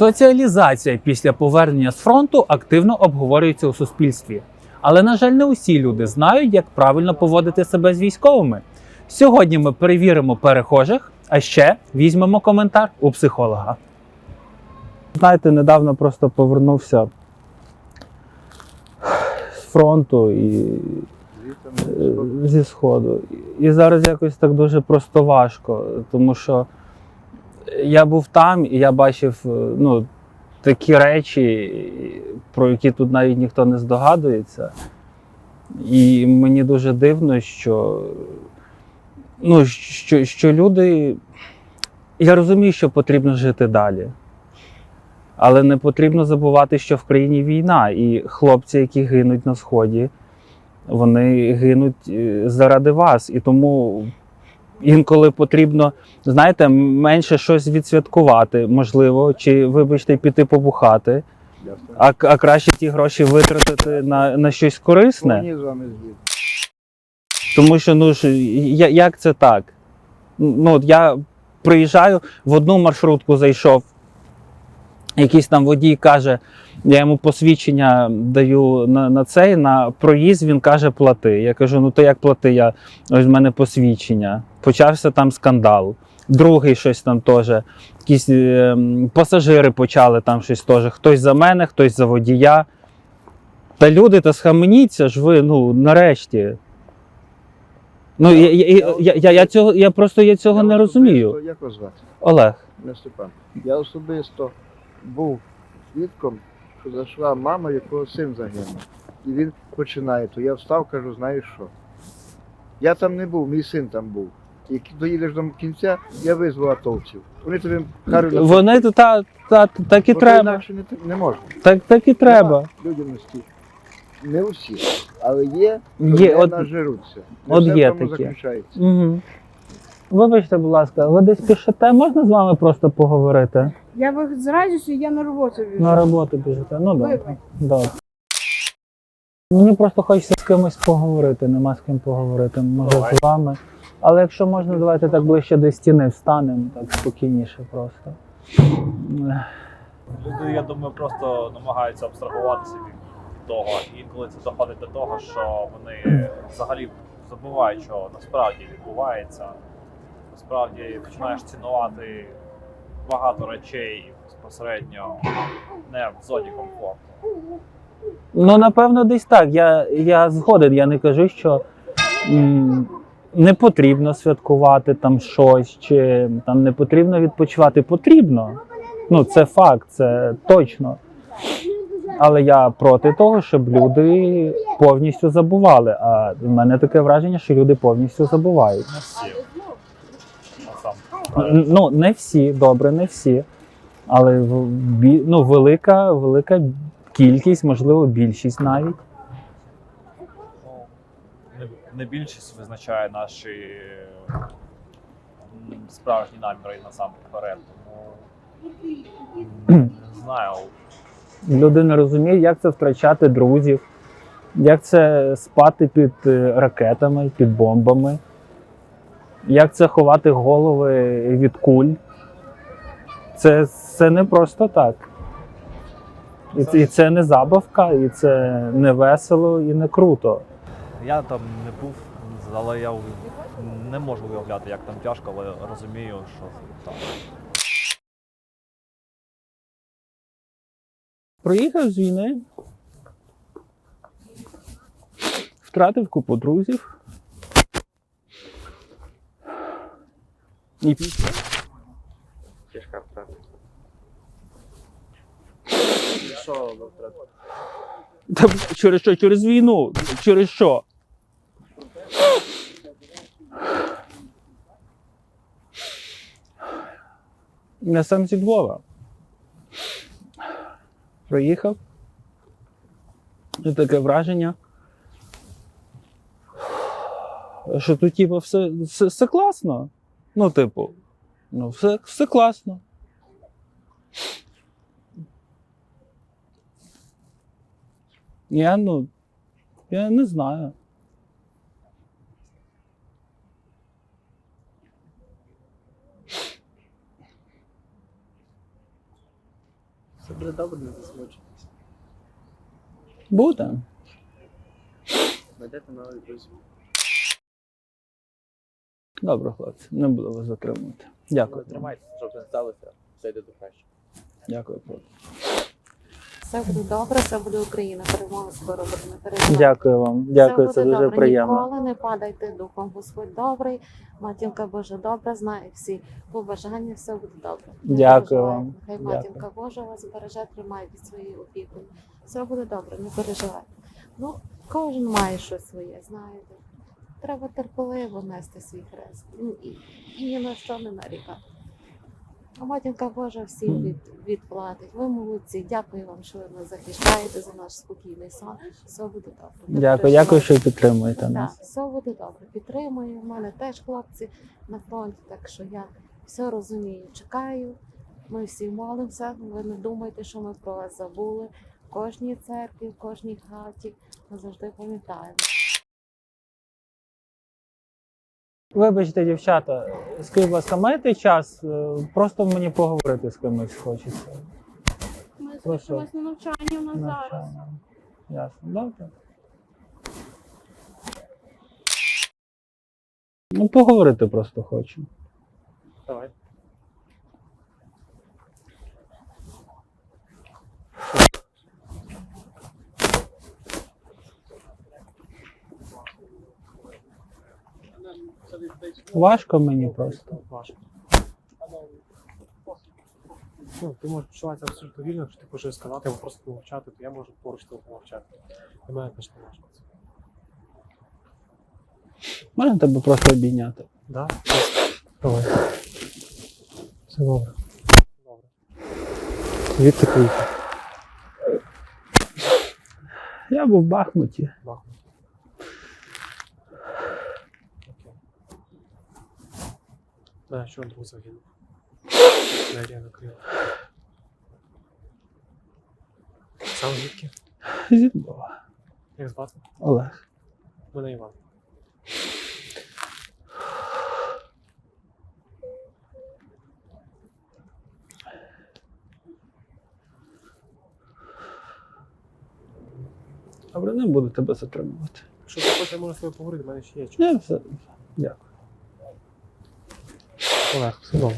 Соціалізація після повернення з фронту активно обговорюється у суспільстві. Але, на жаль, не усі люди знають, як правильно поводити себе з військовими. Сьогодні ми перевіримо перехожих, а ще візьмемо коментар у психолога. Знаєте, недавно просто повернувся з фронту і е, зі сходу. І зараз якось так дуже просто важко, тому що я був там і я бачив е, ну, такі речі, про які тут навіть ніхто не здогадується. І мені дуже дивно, що, ну, що, що люди. Я розумію, що потрібно жити далі. Але не потрібно забувати, що в країні війна, і хлопці, які гинуть на сході, вони гинуть е, заради вас. І тому інколи потрібно, знаєте, менше щось відсвяткувати, можливо, чи, вибачте, піти побухати, а, а краще ті гроші витратити на, на щось корисне. Тому що ну ж я- як це так? Ну, от я приїжджаю в одну маршрутку, зайшов. Якийсь там водій каже, я йому посвідчення даю на, на цей, на проїзд, він каже, плати. Я кажу, ну то як плати? Я, ось в мене посвідчення. Почався там скандал. Другий щось там теж. Якісь е, пасажири почали там щось теж. Хтось за мене, хтось за водія. Та люди, та схаменіться ж ви, ну, нарешті. Ну, я, я, я, я, я, я, цього, я просто я цього не розумію. Як вас звати? Олег. Не Степан. Я особисто був свідком, що зайшла мама, якого син загинув. І він починає, то я встав, кажу, знаєш що? Я там не був, мій син там був. Як доїдеш до кінця, я визву атовців. Вони тобі кажуть, Вони то та, та, так і треба. інакше не, не можна. Так, так і треба. Нема людяності. Не усі, але є, Є, є от- нажируться. Не от все в є тому такі. заключається. Угу. Вибачте, будь ласка, ви десь пишете, можна з вами просто поговорити? Я ви з радістю, я на роботу біжу. На роботу біжите. Ну добре. Вибач. добре. Мені просто хочеться з кимось поговорити, нема з ким поговорити, може Давай. з вами. Але якщо можна, давайте так ближче до стіни встанемо, так спокійніше просто. Люди, я думаю, просто намагаються абстрагуватися від того. І інколи це доходить до того, що вони взагалі забувають, що насправді відбувається. Насправді починаєш цінувати багато речей безпосередньо не в зоні комфорту. Ну, напевно, десь так. Я, я згоден, я не кажу, що м, не потрібно святкувати там щось, чи там не потрібно відпочивати. Потрібно. Ну, це факт, це точно. Але я проти того, щоб люди повністю забували. А в мене таке враження, що люди повністю забувають. Не всі. Ну, не всі, добре, не всі. Але ну, велика, велика кількість, можливо, більшість навіть. Не, більшість визначає наші справжні наміри насамперед. Тому не знаю. Люди не розуміють, як це втрачати друзів, як це спати під е, ракетами, під бомбами, як це ховати голови від куль. Це, це не просто так. І, і це не забавка, і це не весело, і не круто. Я там не був, але я не можу уявляти, як там тяжко, але розумію, що так. Приїхав з війни, втратив купу друзів. І після Тяжка втрата. Що втрата? Та через що? Через війну? Через що? Я сам зі Львова. Приїхав. І таке враження. Що тут, типу, все, все, все класно. Ну, типу, ну, все, все класно. Я, ну, я не знаю. Все буде добре, не засмучуйтесь. Буде. Знайдете нові друзі. Добре, хлопці, не буду вас затримувати. Дякую. Тримайтеся, щоб не сталося. Все йде до кращого. Дякую, хлопці. Все буде добре, все буде Україна. Перемога скоро буде переживайте. Дякую вам. Дякую, це дуже добре. приємно. Ніколи не падайте духом. Господь добрий, матінка Божа добра, знає всі побажання, все буде добре. Дякую вам. Хай матінка Божа вас береже, тримає під своєю опікою. Все буде добре, не переживайте. Ну, кожен має щось своє, знаєте. Треба терпеливо нести свій хрест. Ну, І, і ні на що не нарікати. А матінка Божа всім від, відплатить. Ви молодці. Дякую вам, що ви нас захищаєте за наш спокійний сон. Все буде добре. Дякую, дякую, що підтримуєте Так, нас. все буде добре. Підтримую. У мене теж хлопці на фронті, так що я все розумію. Чекаю. Ми всі молимося. Ви не думайте, що ми про вас забули. В кожній церкві, в кожній хаті ми завжди пам'ятаємо. Вибачте, дівчата, скажіть, будь ласка, маєте час? Е, Просто мені поговорити з кимось хочеться. Ми Прошу. залишились на навчанні у нас зараз. Ясно, добре. Ну, поговорити просто хочу. Давай. Важко мені просто. Важко. Ну, ти можеш почуватися абсолютно вільно, якщо ти хочеш сказати або просто помовчати, то я можу поруч тебе помовчати. Для мене теж не важко. Можна тебе просто обійняти? Да? Давай. Все добре. Добре. Звідти приїхав? Я був в Бахмуті. Бахмут. Да, що друг загинув. Мерія накрила. Сам звідки? Зі Львова. Як звати? Олег. Мене Іван. Добре, не буду тебе затримувати. Якщо ти хочеш, я можу з тобою поговорити, в мене ще є час. Я все. Дякую. Олег, все добре.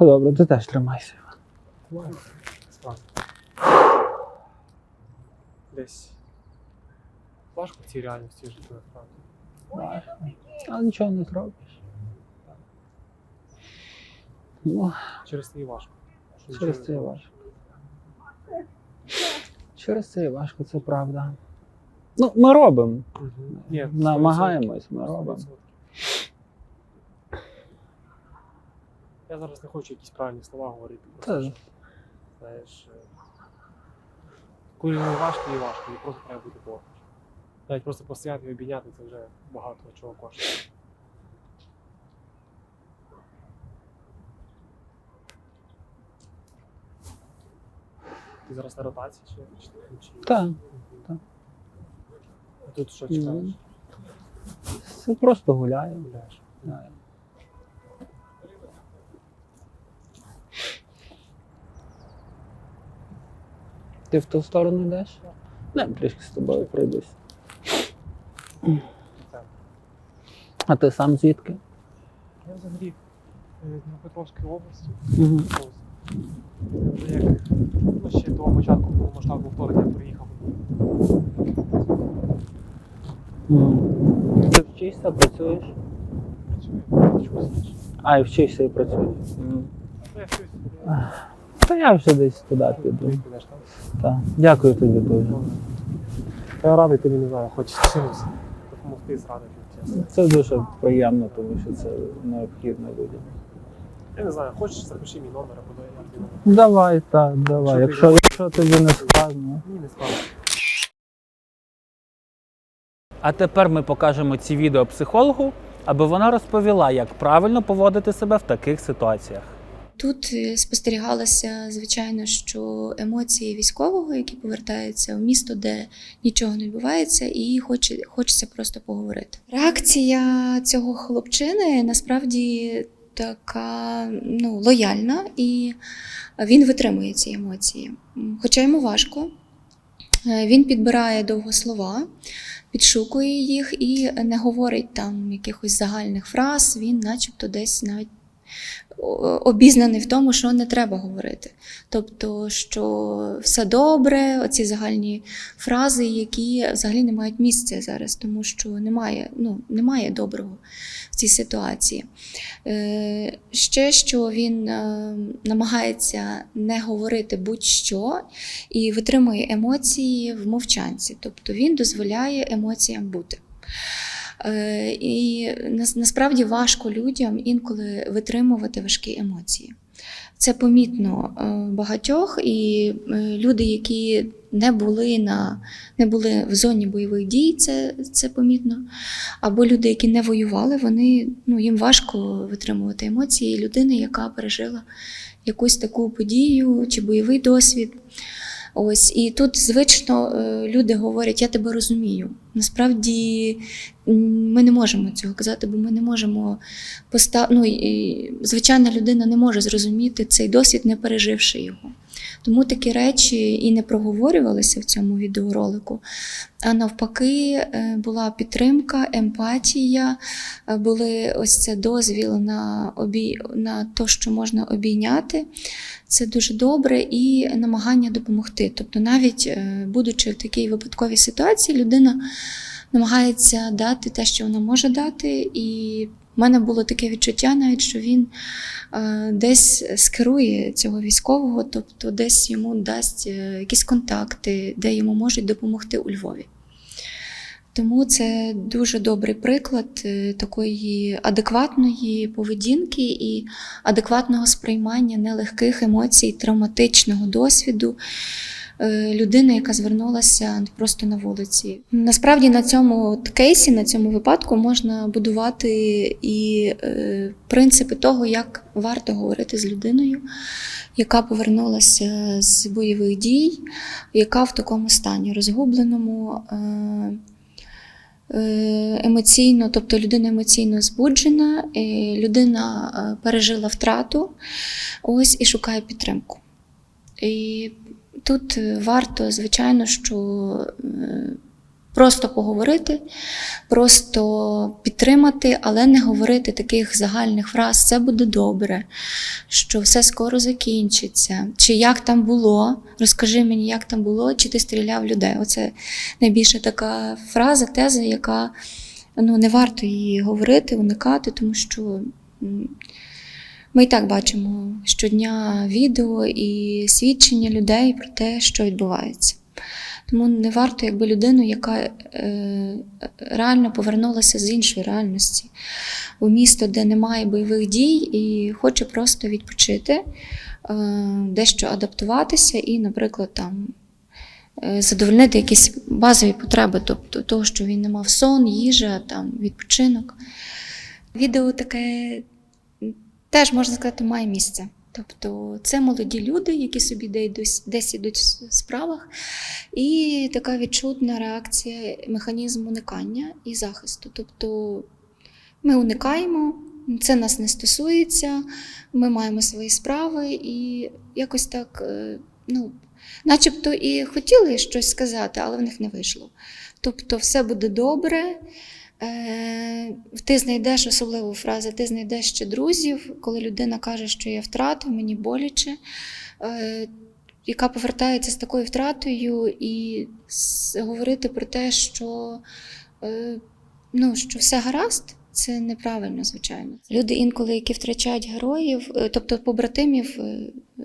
Добре, ти теж тримайся. Десь важко в цій реальності жити насправді. Але нічого не зробиш. Ну, Через це і важко. Що нічого через не це і зробиш. важко. Через це і важко, це правда. Ну, ми робимо. Мгм. Ні, Намагаємось, ми робимо. Я зараз не хочу якісь правильні слова говорити. просто що, Знаєш, е, коли не важко і важко, і просто треба бути поруч. Навіть просто постояти і обійняти це вже багато чого коштує. Ти зараз на ротації чи, чи, чи... Так. А тут що Ну, чекаєш? це просто гуляємо. Гуляєш. Ти в ту сторону йдеш? Не, трішки з тобою пройдусь. А ти сам звідки? Я взагалі е, з Дніпропетровської області. Угу. Я вже як ну, ще до початку повномасштабного вторгнення приїхав. Ти вчишся, працюєш? Працюю, вчуся. А, і вчишся і працюєш. Ну, я вчусь. Та я вже десь туди піду. підеш там? Так. Дякую тобі дуже. Я радий тобі, не знаю, хоч чимось допомогти зрадити, чесно. Це дуже приємно, тому що це необхідно людям. Я не знаю, хочеш запиши мій номер, або я тобі номер. Давай, так, давай. Якщо, якщо тобі не складно. Ні, не складно. А тепер ми покажемо ці відео психологу, аби вона розповіла, як правильно поводити себе в таких ситуаціях. Тут е, спостерігалося, звичайно, що емоції військового, який повертається в місто, де нічого не відбувається, і хоче, хочеться просто поговорити. Реакція цього хлопчини насправді така ну, лояльна і він витримує ці емоції. Хоча йому важко, Е, він підбирає довго слова, підшукує їх і не говорить там якихось загальних фраз, він начебто десь навіть обізнаний в тому, що не треба говорити. Тобто, що все добре, оці загальні фрази, які взагалі не мають місця зараз, тому що немає, ну, немає доброго в цій ситуації. Е, ще що він е, намагається не говорити будь-що і витримує емоції в мовчанці. Тобто він дозволяє емоціям бути. Е, І насправді важко людям інколи витримувати важкі емоції. Це помітно е, багатьох, і е, люди, які не були на не були в зоні бойових дій, це, це помітно. Або люди, які не воювали, вони ну їм важко витримувати емоції людини, яка пережила якусь таку подію чи бойовий досвід. Ось і тут звично е, люди говорять: я тебе розумію. Насправді ми не можемо цього казати, бо ми не можемо постав... ну, і, звичайна людина не може зрозуміти цей досвід, не переживши його. Тому такі речі і не проговорювалися в цьому відеоролику. А навпаки, е, була підтримка, емпатія, е, були ось це дозвіл на, обій... на те, що можна обійняти. Це дуже добре і намагання допомогти. Тобто, навіть е, будучи в такій випадковій ситуації, людина намагається дати те, що вона може дати. І в мене було таке відчуття, навіть що він е, десь скерує цього військового, тобто десь йому дасть е, якісь контакти, де йому можуть допомогти у Львові. Тому це дуже добрий приклад е, такої адекватної поведінки і адекватного сприймання нелегких емоцій, травматичного досвіду людини, яка звернулася просто на вулиці. Насправді на цьому кейсі, на цьому випадку можна будувати і е, принципи того, як варто говорити з людиною, яка повернулася з бойових дій, яка в такому стані розгубленому. е, е, Емоційно, тобто людина емоційно збуджена, е, людина е, пережила втрату, ось і шукає підтримку. І тут варто, звичайно, що е, просто поговорити, просто підтримати, але не говорити таких загальних фраз це буде добре, що все скоро закінчиться, чи як там було, розкажи мені, як там було, чи ти стріляв людей. Оце найбільше така фраза, теза, яка ну, не варто її говорити, уникати, тому що. Ми і так бачимо щодня відео і свідчення людей про те, що відбувається. Тому не варто, якби людину, яка е, реально повернулася з іншої реальності у місто, де немає бойових дій, і хоче просто відпочити, е, дещо адаптуватися і, наприклад, там. е, Задовольнити якісь базові потреби, тобто того, що він не мав сон, їжа, там, відпочинок. Відео таке теж можна сказати, має місце. Тобто це молоді люди, які собі десь, десь ідуть в справах, і така відчутна реакція, механізм уникання і захисту. Тобто ми уникаємо, це нас не стосується, ми маємо свої справи і якось так, е, ну, начебто і хотіли щось сказати, але в них не вийшло. Тобто, все буде добре. Е, ти знайдеш особливу фразу, ти знайдеш ще друзів, коли людина каже, що я втратив, мені боляче, е, яка повертається з такою втратою, і говорити про те, що, е, ну, що все гаразд. Це неправильно, звичайно. Люди інколи, які втрачають героїв, е, тобто побратимів е, е,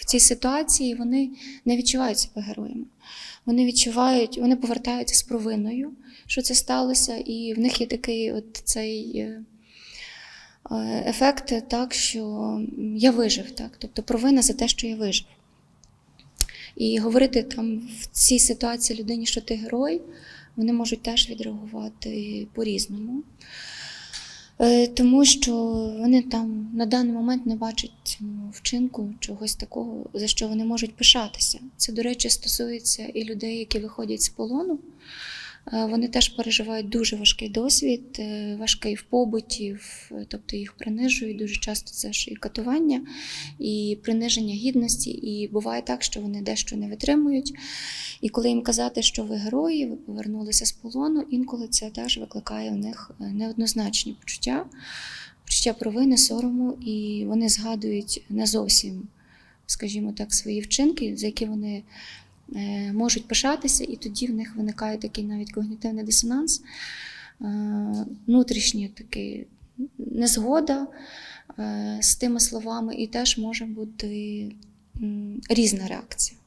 в цій ситуації, вони не відчувають себе героями. Вони відчувають, вони повертаються з провиною, що це сталося, і в них є такий от цей ефект, так, що я вижив, так, тобто провина за те, що я вижив. І говорити там в цій ситуації людині, що ти герой, вони можуть теж відреагувати по-різному. Е, Тому що вони там на даний момент не бачать цьому вчинку чогось такого, за що вони можуть пишатися. Це, до речі, стосується і людей, які виходять з полону. Е, Вони теж переживають дуже важкий досвід, е, важкий в побуті, тобто їх принижують. Дуже часто це ж і катування, і приниження гідності. І буває так, що вони дещо не витримують. І коли їм казати, що ви герої, ви повернулися з полону, інколи це теж викликає в них е, неоднозначні почуття, почуття провини, сорому, і вони згадують не зовсім, скажімо так, свої вчинки, за які вони можуть пишатися, і тоді в них виникає такий навіть когнітивний дисонанс, внутрішній такий незгода е, з тими словами, і теж може бути різна реакція.